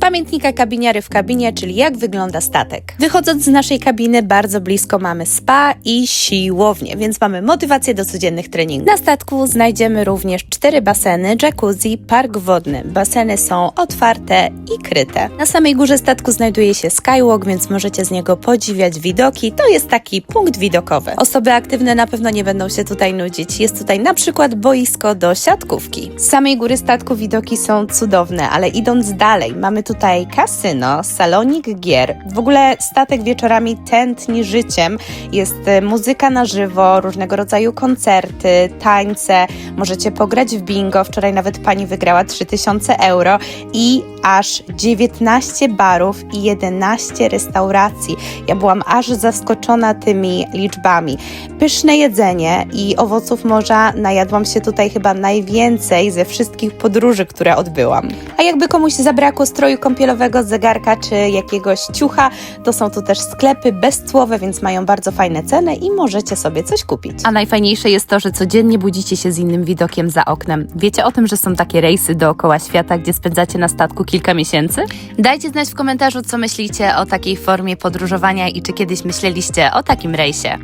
pamiętnika kabiniary w kabinie, czyli jak wygląda statek. Wychodząc z naszej kabiny, bardzo blisko mamy spa i siłownię, więc mamy motywację do codziennych treningów. Na statku znajdziemy również cztery baseny, jacuzzi, park wodny. Baseny są otwarte i kryte. Na samej górze statku znajduje się skywalk, więc możecie z niego podziwiać widoki. To jest taki punkt widokowy. Osoby aktywne na pewno nie będą się tutaj nudzić. Jest tutaj na przykład boisko do siatkówki. Z samej góry statku widoki są cudowne, ale idąc dalej, mamy tutaj kasyno, salonik gier. W ogóle statek wieczorami tętni życiem. Jest e, muzyka na żywo, różnego rodzaju koncerty, tańce. Możecie pograć w bingo. Wczoraj nawet pani wygrała 3000 euro i aż 19 barów i 11 restauracji. Ja byłam aż zaskoczona tymi liczbami. Pyszne jedzenie i owoców morza najadłam się tutaj chyba najwięcej ze wszystkich podróży, które odbyłam. A jakby komuś zabrakło stroju kąpielowego, zegarka czy jakiegoś ciucha, to są tu też sklepy bezcłowe, więc mają bardzo fajne ceny i możecie sobie coś kupić. A najfajniejsze jest to, że codziennie budzicie się z innym widokiem za oknem. Wiecie o tym, że są takie rejsy dookoła świata, gdzie spędzacie na statku kilka miesięcy? Dajcie znać w komentarzu, co myślicie o takiej formie podróżowania i czy kiedyś myśleliście o takim rejsie.